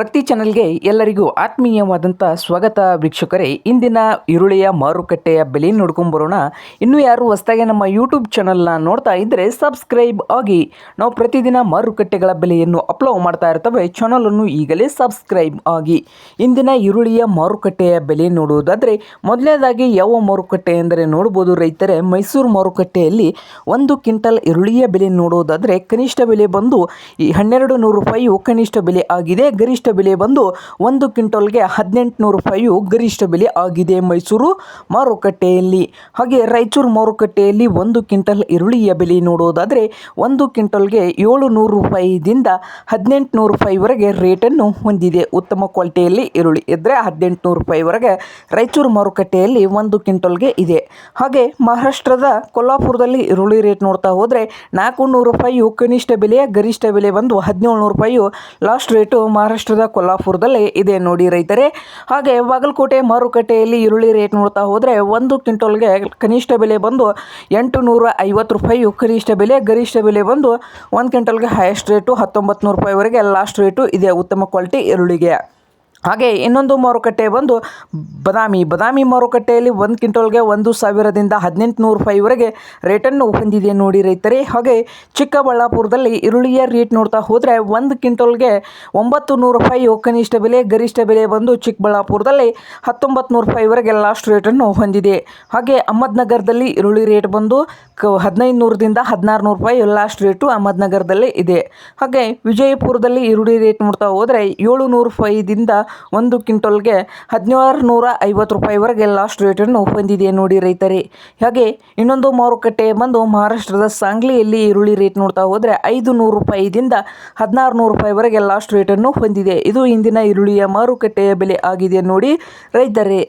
ಪ್ರತಿ ಚಾನಲ್ಗೆ ಎಲ್ಲರಿಗೂ ಆತ್ಮೀಯವಾದಂಥ ಸ್ವಾಗತ ವೀಕ್ಷಕರೇ. ಇಂದಿನ ಈರುಳ್ಳಿಯ ಮಾರುಕಟ್ಟೆಯ ಬೆಲೆ ನೋಡ್ಕೊಂಬರೋಣ ಇನ್ನೂ ಯಾರು ಹೊಸದಾಗಿ ನಮ್ಮ ಯೂಟ್ಯೂಬ್ ಚಾನಲ್ನ ನೋಡ್ತಾ ಇದ್ದರೆ ಸಬ್ಸ್ಕ್ರೈಬ್ ಆಗಿ. ನಾವು ಪ್ರತಿದಿನ ಮಾರುಕಟ್ಟೆಗಳ ಬೆಲೆಯನ್ನು ಅಪ್ಲೋಡ್ ಮಾಡ್ತಾ ಇರ್ತವೆ. ಚಾನಲನ್ನು ಈಗಲೇ ಸಬ್ಸ್ಕ್ರೈಬ್ ಆಗಿ. ಇಂದಿನ ಈರುಳ್ಳಿಯ ಮಾರುಕಟ್ಟೆಯ ಬೆಲೆ ನೋಡುವುದಾದರೆ, ಮೊದಲನೇದಾಗಿ ಯಾವ ಮಾರುಕಟ್ಟೆ ಎಂದರೆ ನೋಡ್ಬೋದು ರೈತರೇ. ಮೈಸೂರು ಮಾರುಕಟ್ಟೆಯಲ್ಲಿ ಒಂದು ಕ್ವಿಂಟಲ್ ಈರುಳ್ಳಿಯ ಬೆಲೆ ನೋಡುವುದಾದರೆ ಕನಿಷ್ಠ ಬೆಲೆ ಬಂದು ಹನ್ನೆರಡು ನೂರು ರೂಪಾಯಿಯು ಕನಿಷ್ಠ ಬೆಲೆ ಆಗಿದೆ. ಗರಿಷ್ಠ ಬೆಲೆ ಬಂದು ಒಂದು ಕ್ವಿಂಟಲ್ಗೆ ಹದಿನೆಂಟುನೂರು ರೂಪಾಯಿಯು ಗರಿಷ್ಠ ಬೆಲೆ ಆಗಿದೆ ಮೈಸೂರು ಮಾರುಕಟ್ಟೆಯಲ್ಲಿ. ಹಾಗೆ ರಾಯಚೂರು ಮಾರುಕಟ್ಟೆಯಲ್ಲಿ ಒಂದು ಕ್ವಿಂಟಲ್ ಈರುಳ್ಳಿಯ ಬೆಲೆ ನೋಡೋದಾದರೆ ಒಂದು ಕ್ವಿಂಟಲ್ಗೆ ಏಳು ನೂರು ರೂಪಾಯಿದಿಂದ ಹದಿನೆಂಟುನೂರು ರೂಪಾಯಿವರೆಗೆ ರೇಟನ್ನು ಹೊಂದಿದೆ. ಉತ್ತಮ ಕ್ವಾಲಿಟಿಯಲ್ಲಿ ಈರುಳ್ಳಿ ಇದ್ದರೆ ಹದಿನೆಂಟುನೂರು ರೂಪಾಯಿವರೆಗೆ ರಾಯಚೂರು ಮಾರುಕಟ್ಟೆಯಲ್ಲಿ ಒಂದು ಕ್ವಿಂಟಲ್ಗೆ ಇದೆ. ಹಾಗೆ ಮಹಾರಾಷ್ಟ್ರದ ಕೊಲ್ಲಾಪುರದಲ್ಲಿ ಈರುಳ್ಳಿ ರೇಟ್ ನೋಡ್ತಾ ಹೋದರೆ ನಾಲ್ಕು ನೂರು ರೂಪಾಯಿಯು ಕನಿಷ್ಠ ಬೆಲೆಯ ಗರಿಷ್ಠ ಬೆಲೆ ಬಂದು ಹದಿನೇಳು ನೂರು ರೂಪಾಯಿಯು ಲಾಸ್ಟ್ ರೇಟು ಮಹಾರಾಷ್ಟ್ರದ ಕೊಲ್ಲಾಪುರದಲ್ಲಿ ಇದೆ ನೋಡಿ ರೈತರೇ. ಹಾಗೆ ಬಾಗಲಕೋಟೆ ಮಾರುಕಟ್ಟೆಯಲ್ಲಿ ಈರುಳ್ಳಿ ರೇಟ್ ನೋಡ್ತಾ ಹೋದರೆ ಒಂದು ಕ್ವಿಂಟಲ್ಗೆ ಕನಿಷ್ಠ ಬೆಲೆ ಬಂದು ಎಂಟು ನೂರ ಐವತ್ತು ರೂಪಾಯಿ ಕನಿಷ್ಠ ಬೆಲೆ, ಗರಿಷ್ಠ ಬೆಲೆ ಬಂದು ಒಂದು ಕ್ವಿಂಟಲ್ಗೆ ಹೈಯೆಸ್ಟ್ ರೇಟು ಹತ್ತೊಂಬತ್ತು ನೂರು ರೂಪಾಯಿವರೆಗೆ ಲಾಸ್ಟ್ ರೇಟು ಇದೆ ಉತ್ತಮ ಕ್ವಾಲಿಟಿ ಈರುಳ್ಳಿಗೆ. ಹಾಗೆ ಇನ್ನೊಂದು ಮಾರುಕಟ್ಟೆ ಬಂದು ಬದಾಮಿ. ಬದಾಮಿ ಮಾರುಕಟ್ಟೆಯಲ್ಲಿ ಒಂದು ಕ್ವಿಂಟಲ್ಗೆ ಒಂದು ಸಾವಿರದಿಂದ ಹದಿನೆಂಟು ನೂರು ರೂಪಾಯಿವರೆಗೆ ರೇಟನ್ನು ಹೊಂದಿದೆ ನೋಡಿ ರೈತರೇ. ಹಾಗೆ ಚಿಕ್ಕಬಳ್ಳಾಪುರದಲ್ಲಿ ಈರುಳ್ಳಿಯ ರೇಟ್ ನೋಡ್ತಾ ಹೋದರೆ ಒಂದು ಕ್ವಿಂಟಲ್ಗೆ ಒಂಬತ್ತು ನೂರು ರೂಪಾಯಿ ಕನಿಷ್ಠ ಬೆಲೆ, ಗರಿಷ್ಠ ಬೆಲೆ ಬಂದು ಚಿಕ್ಕಬಳ್ಳಾಪುರದಲ್ಲಿ ಹತ್ತೊಂಬತ್ತು ನೂರು ರೂಪಾಯಿವರೆಗೆ ಲಾಸ್ಟ್ ರೇಟನ್ನು ಹೊಂದಿದೆ. ಹಾಗೆ ಅಹಮದ್ನಗರದಲ್ಲಿ ಈರುಳ್ಳಿ ರೇಟ್ ಬಂದು ಕ ಹದಿನೈದು ನೂರದಿಂದ ಹದಿನಾರು ನೂರು ರೂಪಾಯಿ ಲಾಸ್ಟ್ ರೇಟು ಅಹಮದ್ನಗರದಲ್ಲಿ ಇದೆ. ಹಾಗೆ ವಿಜಯಪುರದಲ್ಲಿ ಈರುಳ್ಳಿ ರೇಟ್ ನೋಡ್ತಾ ಹೋದರೆ ಏಳು ನೂರು ರೂಪಾಯಿದಿಂದ ಒಂದು ಕ್ವಿಂಟಲ್ಗೆ ಹದಿನಾರು ನೂರ ಐವತ್ತು ರೂಪಾಯಿವರೆಗೆ ಲಾಸ್ಟ್ ರೇಟನ್ನು ಹೊಂದಿದೆ ನೋಡಿ ರೈತರೇ. ಹಾಗೆ ಇನ್ನೊಂದು ಮಾರುಕಟ್ಟೆ ಬಂದು ಮಹಾರಾಷ್ಟ್ರದ ಸಾಂಗ್ಲಿಯಲ್ಲಿ ಈರುಳ್ಳಿ ರೇಟ್ ನೋಡ್ತಾ ಹೋದರೆ ಐದು ನೂರು ರೂಪಾಯಿದಿಂದ ಹದಿನಾರು ನೂರು ರೂಪಾಯಿವರೆಗೆ ಲಾಸ್ಟ್ ರೇಟನ್ನು ಹೊಂದಿದೆ. ಇದು ಇಂದಿನ ಈರುಳ್ಳಿಯ ಮಾರುಕಟ್ಟೆಯ ಬೆಲೆ ಆಗಿದೆ ನೋಡಿ ರೈತರೇ.